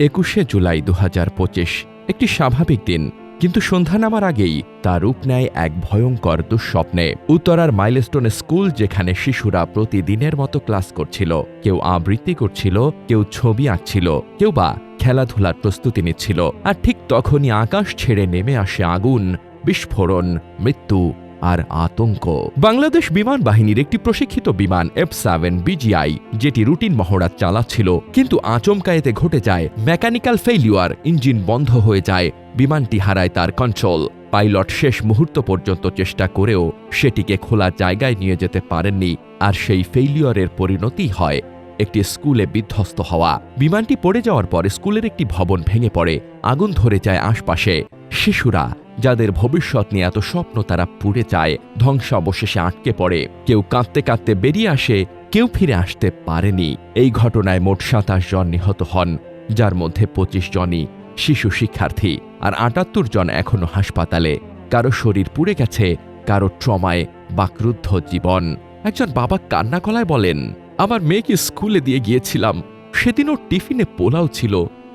একুশে জুলাই দু হাজার পঁচিশ, একটি স্বাভাবিক দিন, কিন্তু সন্ধ্যা নামার আগেই তা রূপ নেয় এক ভয়ঙ্কর দুঃস্বপ্নে। উত্তরার মাইলস্টোন স্কুল যেখানে শিশুরা প্রতিদিনের মতো ক্লাস করছিল, কেউ আবৃত্তি করছিল, কেউ ছবি আঁকছিল, কেউ বা খেলাধুলার প্রস্তুতি নিচ্ছিল, আর ঠিক তখনই আকাশ ছেড়ে নেমে আসে আগুন, বিস্ফোরণ, মৃত্যু। আর আতঙ্ক। বাংলাদেশ বিমান বাহিনীর একটি প্রশিক্ষিত বিমান এফ সেভেন বিজিআই যেটি রুটিন মহড়া চালাচ্ছিল, কিন্তু আচমকা এতে ঘটে যায়, মেকানিক্যাল ফেইলিউয়ার, ইঞ্জিন বন্ধ হয়ে যায়, বিমানটি হারায় তার কন্ট্রোল পাইলট শেষ মুহূর্ত পর্যন্ত চেষ্টা করেও সেটিকে খোলা জায়গায় নিয়ে যেতে পারেননি, আর সেই ফেইলিউরের পরিণতি হয়। একটি স্কুলে বিধ্বস্ত হওয়া। বিমানটি পড়ে যাওয়ার পর স্কুলের একটি ভবন ভেঙে পড়ে, আগুন ধরে যায় আশপাশে। শিশুরা, যাদের ভবিষ্যৎ নিয়ে এত স্বপ্ন তারা পুড়ে যায়, ধ্বংসাবশেষে আটকে পড়ে। কেউ কাঁদতে কাঁদতে বেরিয়ে আসে, কেউ ফিরে আসতে পারেনি। এই ঘটনায় মোট সাতাশ জন নিহত হন, যার মধ্যে পঁচিশ জনই শিশু শিক্ষার্থী আর আটাত্তর জন এখনও হাসপাতালে। কারও শরীর পুড়ে গেছে, কারও ট্রমায় বাকরুদ্ধ জীবন। একজন বাবা কান্না গলায় বলেন আমার মেয়েকে স্কুলে দিয়ে গিয়েছিলাম। সেদিনও টিফিনে পোলাও ছিল।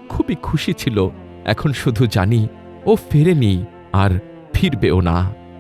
খুবই খুশি ছিল। এখন শুধু জানি, ও ফেরেনি আর ফিরবেও না।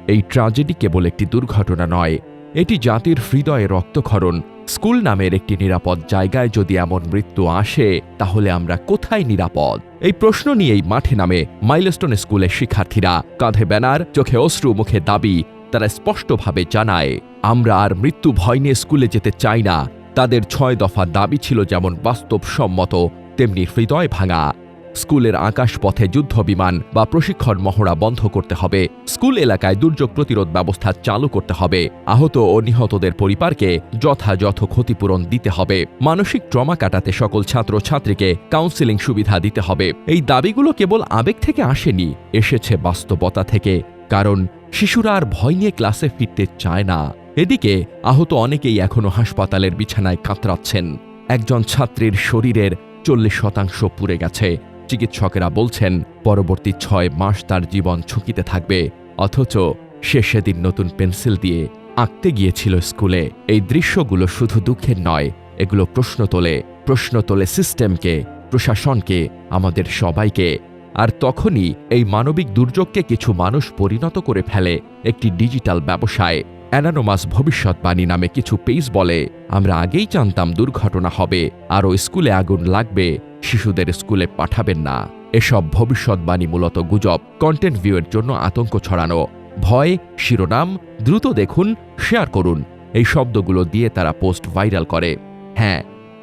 এই ট্র্যাজেডি কেবল একটি দুর্ঘটনা নয়, এটি জাতির হৃদয়ে রক্তক্ষরণ। স্কুল নামের একটি নিরাপদ জায়গায় যদি এমন মৃত্যু আসে, তাহলে আমরা কোথায় নিরাপদ? এই প্রশ্ন নিয়েই মাঠে নামে মাইলস্টোন স্কুলের শিক্ষার্থীরা। কাঁধে ব্যানার, চোখে অশ্রু, মুখে দাবি, তারা স্পষ্টভাবে জানায়, আমরা আর মৃত্যু ভয় নিয়ে স্কুলে যেতে চাই না। তাদের ছয় দফা দাবি ছিল যেমন বাস্তবসম্মত, তেমনি হৃদয় ভাঙা। স্কুলের আকাশপথে যুদ্ধ বিমান বা প্রশিক্ষণ মহড়া বন্ধ করতে হবে। স্কুল এলাকায় দুর্যোগ প্রতিরোধ ব্যবস্থা চালু করতে হবে। আহত ও নিহতদের পরিবারকে যথাযথ ক্ষতিপূরণ দিতে হবে। মানসিক ট্রমা কাটাতে সকল ছাত্র ছাত্রীকে কাউন্সেলিং সুবিধা দিতে হবে। এই দাবিগুলো কেবল আবেগ থেকে আসেনি, এসেছে বাস্তবতা থেকে। কারণ শিশুরা আর ভয় নিয়ে ক্লাসে ফিরতে চায় না। এদিকে আহত অনেকেই এখনও হাসপাতালের বিছানায় কাতরাচ্ছেন। একজন ছাত্রীর শরীরের চল্লিশ শতাংশ পুড়ে গেছে। চিকিৎসকেরা বলছেন, পরবর্তী ছয় মাস তার জীবন ঝুঁকিতে থাকবে, অথচ সে সেদিন নতুন পেন্সিল দিয়ে আঁকতে গিয়েছিল স্কুলে। এই দৃশ্যগুলো শুধু দুঃখের নয়, এগুলো প্রশ্ন তোলে প্রশ্ন তোলে সিস্টেমকে, প্রশাসনকে, আমাদের সবাইকে। আর তখনই এই মানবিক দুর্যোগকে কিছু মানুষ পরিণত করে ফেলে একটি ডিজিটাল ব্যবসায়। অ্যানানোমাস ভবিষ্যৎবাণী নামে কিছু পেজ বলে, আমরা আগেই জানতাম দুর্ঘটনা হবে, আরও স্কুলে আগুন লাগবে, শিশুদের স্কুলে পাঠাবেন না। এসব ভবিষ্যৎবাণী মূলত গুজব কন্টেন্ট ভিউয়ের জন্য আতঙ্ক ছড়ানো। ভয়, শিরোনাম, দ্রুত দেখুন, শেয়ার করুন, এই শব্দগুলো দিয়ে তারা পোস্ট ভাইরাল করে। হ্যাঁ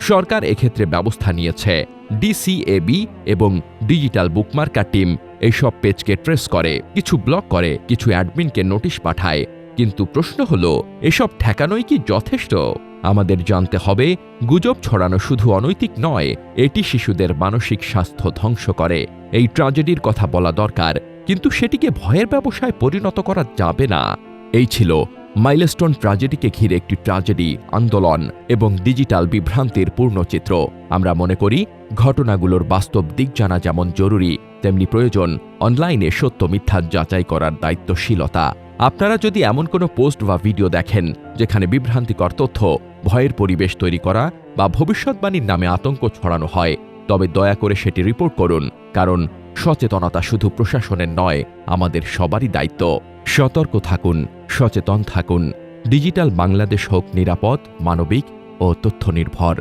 সরকার এক্ষেত্রে ব্যবস্থা নিয়েছে। ডিসিএবি এবং ডিজিটাল বুকমার্কার টিম এইসব পেজকে ট্রেস করে, কিছু ব্লক করে, কিছু অ্যাডমিনকে নোটিশ পাঠায়। কিন্তু প্রশ্ন হল, এসব ঠেকানোই কি যথেষ্ট? আমাদের জানতে হবে, গুজব ছড়ানো শুধু অনৈতিক নয়, এটি শিশুদের মানসিক স্বাস্থ্য ধ্বংস করে। এই ট্র্যাজেডির কথা বলা দরকার, কিন্তু সেটিকে ভয়ের ব্যবসায় পরিণত করা যাবে না। এই ছিল মাইলস্টোন ট্র্যাজেডিকে ঘিরে একটি ট্র্যাজেডি আন্দোলন এবং ডিজিটাল বিভ্রান্তির পূর্ণচিত্র। আমরা মনে করি, ঘটনাগুলোর বাস্তব দিক জানা যেমন জরুরি, তেমনি প্রয়োজন অনলাইনে সত্য মিথ্যা যাচাই করার দায়িত্বশীলতা। আপনারা যদি এমন কোনো পোস্ট বা ভিডিও দেখেন, যেখানে বিভ্রান্তিকর তথ্য, ভয়ের পরিবেশ তৈরি করা বা ভবিষ্যৎবাণীর নামে আতঙ্ক ছড়ানো হয়, তবে দয়া করে সেটি রিপোর্ট করুন, কারণ সচেতনতা শুধু প্রশাসনের নয়, আমাদের সবারই দায়িত্ব। সতর্ক থাকুন সচেতন থাকুন। ডিজিটাল বাংলাদেশ হোক নিরাপদ মানবিক ও তথ্য নির্ভর